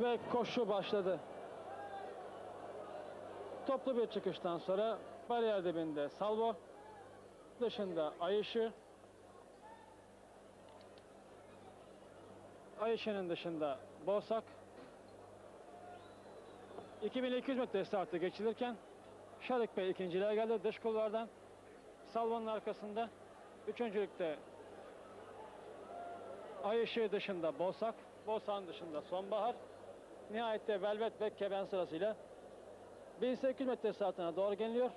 ve koşu başladı. Toplu bir çıkıştan sonra bariyer dibinde Salvo, dışında Ayışı, Ayşe'nin dışında Bosak 2200 metre startı geçilirken Şarık Bey ikinciliğe geldi dış kulvardan. Salvanın arkasında üçüncülükte Ayşe dışında Bosak, Bosak'ın dışında Sonbahar. Nihayette Velvet ve Keben sırasıyla 1800 metre startına doğru geliniyor.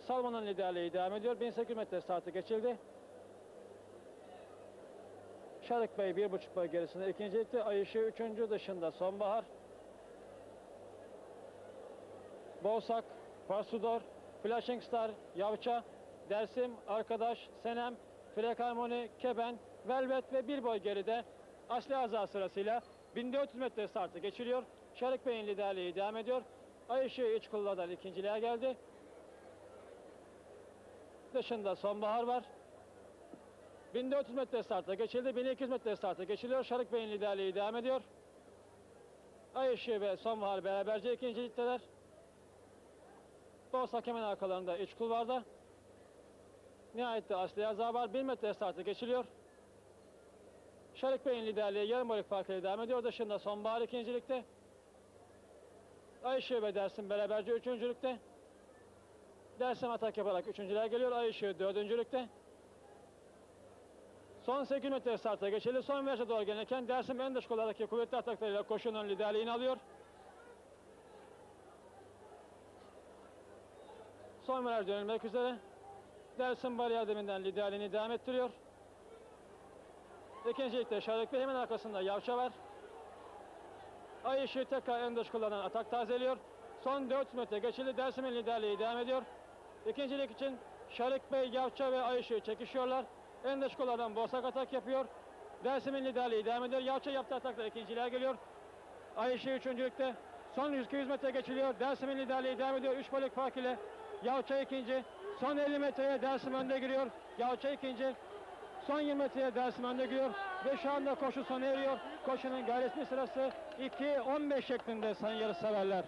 Salman'ın liderliği devam ediyor. 1800 metre startı geçildi. Şarık Bey bir buçuk boy gerisinde ikincilikte. Ayşe üçüncü dışında Sonbahar. Boğsak, Farsudor, Flashing Star, Yavça, Dersim, Arkadaş, Senem, Frekarmoni, Keben, Velvet ve bir boy geride Asli Aza sırasıyla 1400 metre startı geçiriyor. Şarık Bey'in liderliği devam ediyor. Ayşe iç kulladan ikinciliğe geldi. Dışında Sonbahar var. 1400 metre starta geçildi. 1200 metre starta geçiliyor. Şarık Bey'in liderliği devam ediyor. Ayşe ve Sonbahar beraberce ikincilikteler. Boğaz hemen arkalarında iç kulvarda. Nihayette Asli Aza var. 1000 metre startı geçiliyor. Şarık Bey'in liderliği yarım boyluk farkıyla devam ediyor. Dışında Sonbahar ikincilikte. Ayşe ve Dersim beraberce üçüncülükte. Dersim atak yaparak üçüncülüğe geliyor. Ayşe dördüncülükte. Son 8 metre starta geçildi. Son viraja doğru gelirken Dersim en dış kollardaki kuvvetli ataklarıyla koşunun liderliğini alıyor. Son viraj dönülmek üzere. Dersim bariyer deminden liderliğini devam ettiriyor. İkincilikte Şarık Bey hemen arkasında Yavşa var. Ay ışığı tekrar en dış kullanan atak tazeliyor. Son 400 metre geçildi. Dersim'in liderliği devam ediyor. İkincilik için Şarık Bey, Yavça ve Ay ışığı çekişiyorlar. En dış kollardan Bosak atak yapıyor. Dersim'in liderliği devam ediyor. Yavça yaptığı atakla ikinciliğe geliyor. Ay ışığı üçüncülükte. Son 100-200 metre geçiliyor. Dersim'in liderliği devam ediyor. 3 balık fark ile Yavça ikinci. Son 50 metreye Dersim önde giriyor. Yavça ikinci. Son 20 metreye Dersim önde giriyor. Ve şu anda koşu sona eriyor. Koşunun gayretli sırası 2-15 şeklinde sayın yarış severler.